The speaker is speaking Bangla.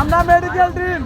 আমরা মেডিকেল টিম